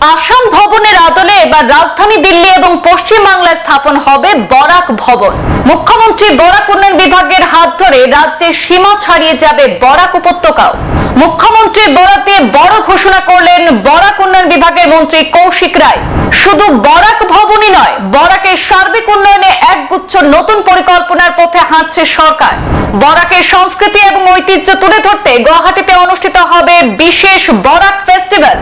আসাম ভবনের আদলে এবার রাজধানী দিল্লি এবং পশ্চিমবাংলায় স্থাপন হবে বরাক ভবন। মুখ্যমন্ত্রী বরাক উন্নয়ন বিভাগের হাত ধরে রাজ্যের সীমা ছাড়িয়ে যাবে বরাক উপত্যকাও। মুখ্যমন্ত্রী দিয়ে বড় ঘোষণা করলেন বরাক উন্নয়ন বিভাগের মন্ত্রী কৌশিক রায়। শুধু বরাক ভবনই নয়, বরাকের সার্বিক উন্নয়নে একগুচ্ছ নতুন পরিকল্পনার পথে হাঁটছে সরকার। বরাকের সংস্কৃতি এবং ঐতিহ্য তুলে ধরতে গুয়াহাটিতে অনুষ্ঠিত হবে বিশেষ বরাক ফেস্টিভ্যাল।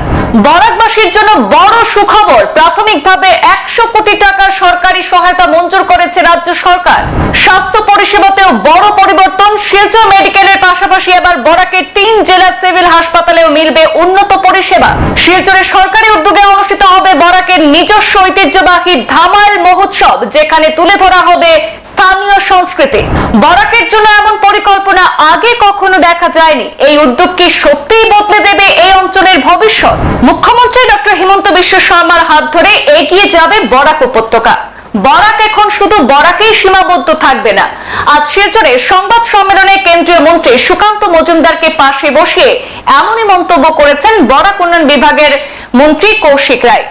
বরাকবাসীর জন্য বড় সুখবর, প্রাথমিকভাবে একশো কোটি টাকার সরকারি সহায়তা মঞ্জুর করেছে রাজ্য সরকার। স্বাস্থ্য পরিষেবাতেও বড় পরিবর্তন শিলচর মেডিকেলের পাশাপাশি এবার বরাকের তিন জেলা সিভিল হাসপাতালেও মিলবে উন্নত পরিষেবা। শিলচরের সরকারি উদ্যোগে অনুষ্ঠিত হবে বরাকের নিজস্ব ঐতিহ্যবাহী ধামাল মহোৎসব, যেখানে তুলে ধরা হবে স্থানীয় সংস্কৃতি। বরাকের জন্য এমন পরিকল্পনা আগে কখনো দেখা যায়নি। এই উদ্যোগ কি সত্যিই বদলে দেবে এই অঞ্চলের ভবিষ্যৎ? মুখ্যমন্ত্রী ডক্টর হিমন্ত বিশ্ব শর্মার হাত ধরে এগিয়ে যাবে বরাক উপত্যকা। বরাক এখন শুধু বরাকেই সীমাবদ্ধ থাকবে না। আজ শিলচরে সংবাদ সম্মেলনে কেন্দ্রীয় মন্ত্রী সুকান্ত মজুমদারকে পাশে বসিয়ে এমনই মন্তব্য করেছেন বরাক উন্নয়ন বিভাগের মন্ত্রী কৌশিক রায়।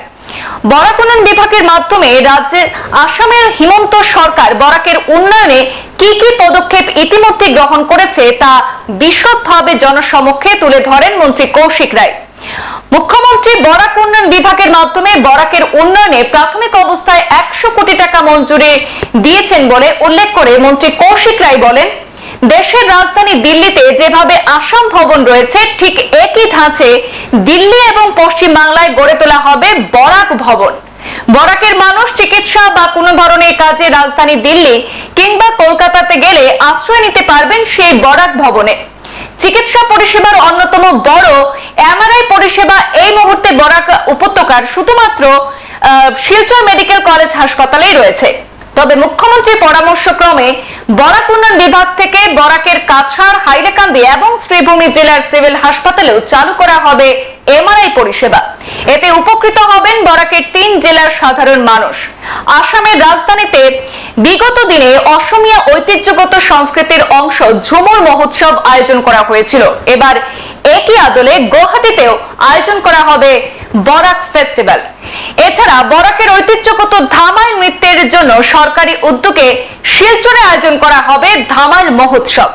বরাক উন্নয়ন বিভাগের মাধ্যমে রাজ্যে আসামের হিমন্ত সরকার বরাকের উন্নয়নে কি কি পদক্ষেপ ইতিমধ্যে গ্রহণ করেছে তা বিশদভাবে জনসমক্ষে তুলে ধরেন মন্ত্রী কৌশিক রায়। মুখ্যমন্ত্রী বরাক উন্নয়ন বিভাগের মাধ্যমে বরাকের উন্নয়নে প্রাথমিক অবস্থায় একশো কোটি টাকা মঞ্জুরি দিয়েছেন বলে উল্লেখ করে মন্ত্রী কৌশিক রায় বলেন দেশের রাজধানী দিল্লিতে যেভাবে আসাম ভবন রয়েছে, ঠিক একই ধাঁচে দিল্লি এবং পশ্চিম বাংলায় গড়ে তোলা হবে বরাক ভবন। বরাকের মানুষ চিকিৎসা বা কোনো ধরনের কাজে রাজধানী দিল্লি কিংবা কলকাতাতে গেলে আশ্রয় নিতে পারবেন সেই বরাক ভবনে। চিকিৎসা পরিষেবার অন্যতম বড় এমআরআই পরিষেবা এই মুহূর্তে বরাক উপত্যকার শুধুমাত্র শিলচর মেডিকেল কলেজ হাসপাতালেই রয়েছে। তবে মুখ্যমন্ত্রীর পরামর্শক্রমে বরাক উন্নয়ন বিভাগ থেকে বরাকের কাছাড়, হাইলাকান্দি এবং শ্রীভূমি জেলার সিভিল হাসপাতালেও চালু করা হবে এমআরআই পরিষেবা। এতে উপকৃত হবেন বরাকের তিন জেলার সাধারণ মানুষ। আসামের রাজধানীতে বিগত দিনে অসমিয়া ঐতিহ্যগত সংস্কৃতির অংশ ঝুমুর মহোৎসব আয়োজন করা হয়েছিল। এবার একই আদলে গুয়াহাটিতেও আয়োজন করা হবে বরাক ফেস্টিভ্যাল। এছাড়া বরাকের ঐতিহ্যগত ধামাইল নৃত্যের জন্য সরকারি উদ্যোগে শিলচরে আয়োজন করা হবে ধামাইল মহোৎসব।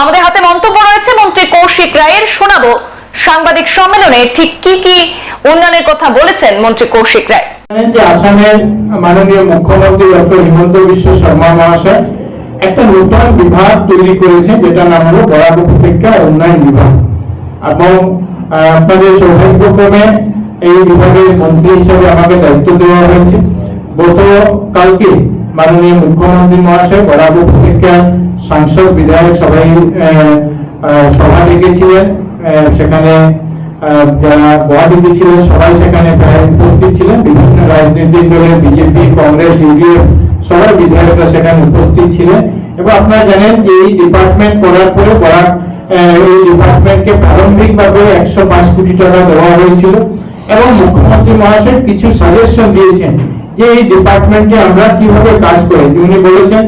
আমাদের হাতে মন্তব্য রয়েছে, মন্ত্রী কৌশিক রায়ের। শোনাবো সাংবাদিক সম্মেলনে ঠিক কি কি উন্নয়নের কথা বলেছেন মন্ত্রী কৌশিক রায়। যে আসামের মাননীয় মুখ্যমন্ত্রী ডক্টর হিমন্ত বিশ্ব শর্মা মহাশয় একটা নতুন বিভাগ তৈরি করেছে যেটা নাম হলো বরাক উপত্যকা উন্নয়ন বিভাগ। এবং আপনাদের সৌভাগ্যক্রমে এই বিভাগের মন্ত্রী হিসেবে আমাকে দায়িত্ব দেওয়া হয়েছে। গতকালকে মাননীয় মুখ্যমন্ত্রী মহাশয় বরাক উপত্যকা সাংসদ বিধায়ক সবাই সভা ডেকেছিলেন। সেখানে যারা গুয়াহাটিতে ছিলেন, সবাই সেখানে প্রায় উপস্থিত ছিলেন। বিভিন্ন রাজনৈতিক দলের বিজেপি, কংগ্রেস, ইউডিএফ সবাই বিধায়করা সেখানে উপস্থিত ছিলেন। এবং আপনারা জানেন যে এই ডিপার্টমেন্ট করার পরে বরাক এই ডিপার্টমেন্টকে প্রারম্ভিকভাবে একশো পাঁচ কোটি টাকা দেওয়া হয়েছিল। এবং মুখ্যমন্ত্রী মহাশয় কিছু সাজেশন দিয়েছেন যে এই ডিপার্টমেন্টে আমরা কীভাবে কাজ করি। উনি বলেছেন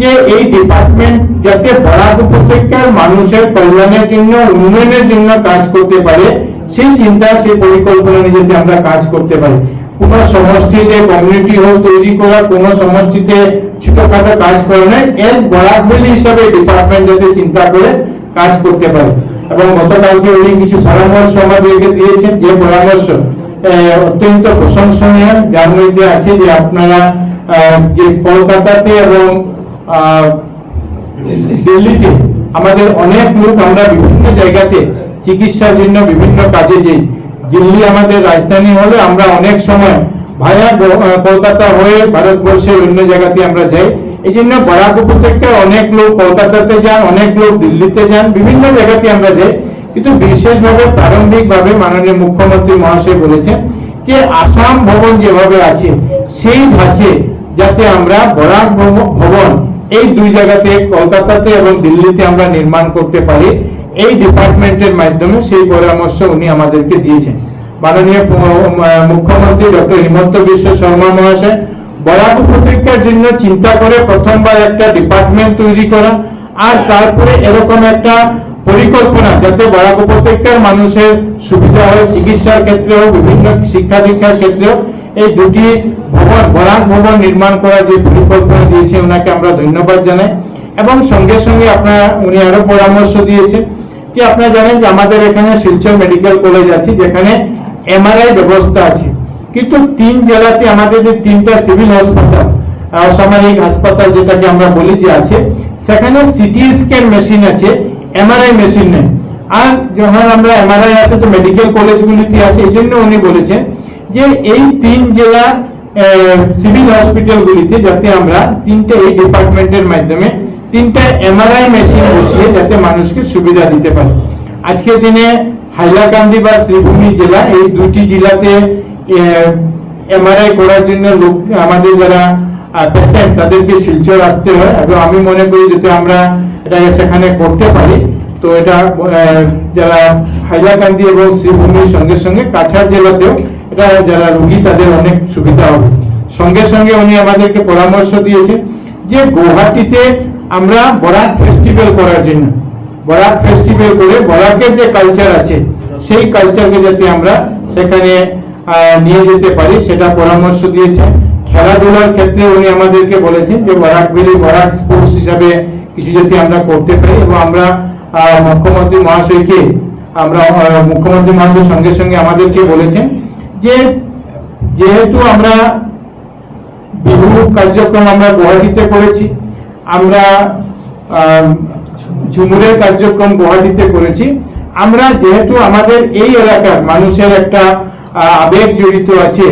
যে এই ডিপার্টমেন্ট যাতে বরাক উপত্যকার মানুষের কল্যাণের জন্য, উন্নয়নের জন্য কাজ করতে পারে, সেই চিন্তা, সেই পরিকল্পনা নিয়ে যাতে আমরা কাজ করতে পারি। কোন সমষ্টিতে কমিউনিটি হল তৈরি করা, কোন সমষ্টিতে ছোটখাটো কাজ করা নয় এস বরাকবেলি হিসাবে ডিপার্টমেন্ট যাতে চিন্তা করে কাজ করতে পারে। এবং গতকালকে উনি কিছু পরামর্শ আমাদেরকে দিয়েছেন যে পরামর্শ অত্যন্ত প্রশংসনীয়। যার মধ্যে আছে যে আপনারা যে কলকাতাতে এবং দিল্লিতে আমাদের অনেক লোক আমরা বিভিন্ন জায়গাতে চিকিৎসার জন্য বিভিন্ন কাজে যাই। দিল্লি আমাদের রাজধানী হলে আমরা অনেক সময় ভায়া কলকাতা হয়ে ভারতবর্ষের অন্য জায়গাতে আমরা যাই। এই জন্য বরাক উপত্যকায় অনেক লোক, কলকাতাতে যান, অনেক লোক দিল্লিতে যান, বিভিন্ন জায়গাতে আমরা যাই। কিন্তু বিশেষভাবে প্রারম্ভিকভাবে মাননীয় মুখ্যমন্ত্রী মহাশয় বলেছেন যে আসাম ভবন যেভাবে আছে, সেই ধাঁচে যাতে আমরা বরাক ভবন এই দুই জায়গাতে, কলকাতাতে এবং দিল্লিতে আমরা নির্মাণ করতে পারি, এই ডিপার্টমেন্টের মাধ্যমে সেই পরামর্শ উনি আমাদেরকে দিয়েছেন। মাননীয় মুখ্যমন্ত্রী ডক্টর হিমন্ত বিশ্ব শর্মা মহাশয় বরাক উপত্যকার জন্য চিন্তা করে প্রথমবার একটা ডিপার্টমেন্ট তৈরি করা আর তারপরে এরকম একটা পরিকল্পনা যাতে বরাক উপত্যকার মানুষের সুবিধা হয়, চিকিৎসার ক্ষেত্রেও, বিভিন্ন শিক্ষা দীক্ষার ক্ষেত্রেও, এই দুটি ভবন, বরাক ভবন নির্মাণ করার যে পরিকল্পনা দিয়েছে ওনাকে আমরা ধন্যবাদ জানাই। এবং সঙ্গে সঙ্গে আপনারা, উনি আরও পরামর্শ দিয়েছে যে আপনারা জানেন যে আমাদের এখানে শিলচর মেডিকেল কলেজ আছে, যেখানে এমআরআই ব্যবস্থা আছে। কিন্তু তিন জেলাতে আমাদের যে তিনটা সিভিল হাসপাতাল অসামরিক হাসপাতাল যেটাকে আমরা বলি যে আছে, সেখানে সিটি স্ক্যান মেশিন আছে এমআরআই মেশিন নেই। আর যখন আমরা এমআরআই আছে তো মেডিকেল কলেজগুলিতে আছে এই জন্য উনি বলেছেন যে এই তিন জেলা সিভিল হসপিটালগুলিতে যাতে আমরা তিনটে এই ডিপার্টমেন্টের মাধ্যমে তিনটা এমআরআই মেশিন বসিয়ে যাতে মানুষকে সুবিধা দিতে পারে। আজকের দিনে হাইলাকান্দি বা শ্রীভূমি জেলা এই দুটি জেলাতে এমআরআই করার জন্য লোক, আমাদের যারা পেশেন্ট তাদেরকে শিলচর আসতে হয়। এবং আমি মনে করি যদি আমরা এটা সেখানে করতে পারি, তো এটা যারা হাইলাকান্দি এবং শ্রীভূমির সঙ্গে সঙ্গে কাছাড় জেলাতেও এটা যারা রোগী, তাদের অনেক সুবিধা হবে। সঙ্গে সঙ্গে উনি আমাদেরকে পরামর্শ দিয়েছে যে গুয়াহাটিতে আমরা বরাক ফেস্টিভ্যাল করার জন্য বরাক ফেস্টিভ্যাল করে বরাকের যে কালচার আছে, সেই কালচারকে যাতে আমরা সেখানে নিয়ে যেতে পারি সেটা পরামর্শ দিয়েছে খেলাধুলার ক্ষেত্রে উনি আমাদেরকে বলেছেন যে বরাক বরাক স্পোর্টস হিসাবে কিছু যাতে আমরা করতে পারি এবং আমরা মুখ্যমন্ত্রী মহাশয়কে আমরা মুখ্যমন্ত্রী সঙ্গে সঙ্গে আমাদেরকে বলেছেন যে যেহেতু আমরা বিহু কার্যক্রম আমরা গুয়াহাটিতে করেছি আমরা আম, ঝুমুরের কার্যক্রম গুয়াহাটিতে করেছি আমরা যেহেতু আমাদের এই এলাকার মানুষের একটা আবেগ জড়িত আছে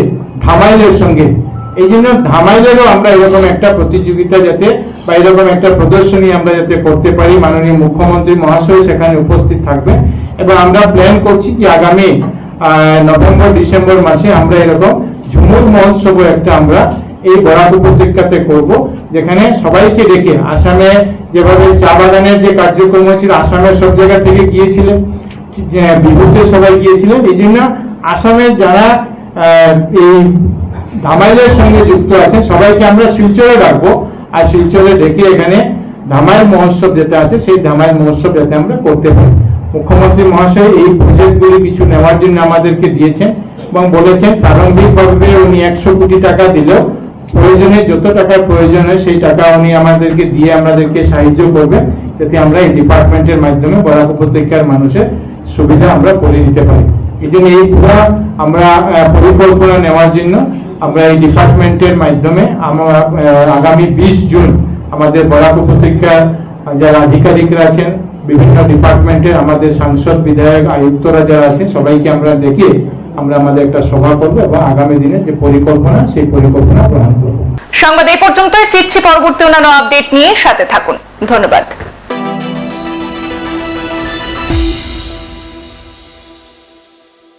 ধামাইলের সঙ্গে। এই জন্য ধামাইলেরও আমরা এরকম একটা প্রতিযোগিতা যাতে বা এরকম একটা প্রদর্শনী আমরা যাতে করতে পারি মাননীয় মুখ্যমন্ত্রী মহাশয় সেখানে উপস্থিত থাকবে এবং আমরা প্ল্যান করছি যে আগামী নভেম্বর ডিসেম্বর মাসে আমরা এরকম ঝুমুর মহোৎসব একটা আমরা এই বরাক উপত্যকাতে করব যেখানে সবাইকে ডেকে আসামে যেভাবে চা বাগানের যে কার্যক্রম হচ্ছিল আসামের সব জায়গা থেকে গিয়েছিলেন। আহ, সবাই গিয়েছিলেন। এই জন্য আসামের যারা এই ধামাইলের সঙ্গে যুক্ত আছেন, সবাইকে আমরা শিলচরে ডাকবো। আর শিলচরে ডেকে এখানে ধামাইল মহোৎসব যেটা আছে, সেই ধামাইল মহোৎসব যাতে আমরা করতে পারি। মুখ্যমন্ত্রী মহাশয় এই প্রজেক্টগুলি কিছু নেওয়ার জন্য আমাদেরকে দিয়েছেন এবং বলেছেন, প্রারম্ভিকভাবে উনি একশো কোটি টাকা দিলেও প্রয়োজনে যত টাকার প্রয়োজন হয়, সেই টাকা উনি আমাদেরকে দিয়ে আমাদেরকে সাহায্য করবেন, যাতে আমরা এই ডিপার্টমেন্টের মাধ্যমে বরাক উপত্যকার মানুষের সুবিধা আমরা করে দিতে পারি। এই জন্য এই পুরো আমরা পরিকল্পনা নেওয়ার জন্য আমরা এই ডিপার্টমেন্টের মাধ্যমে আমরা আগামী বিশ জুন আমাদের বরাক উপত্যকার যারা আধিকারিকরা আছেন, বিভিন্ন ডিপার্টমেন্টের আমাদের সাংসদ, বিধায়ক, আয়ুক্তরা যারা আছে সবাইকে আমরা ডেকে আমরা আমাদের একটা সভা করব এবং আগামী দিনে যে পরিকল্পনা, সেই পরিকল্পনা গ্রহণ করব। সংবাদ এই পর্যন্তই। ফিরছি পরবর্তী অন্যান্য আপডেট নিয়ে। সাথে থাকুন। ধন্যবাদ।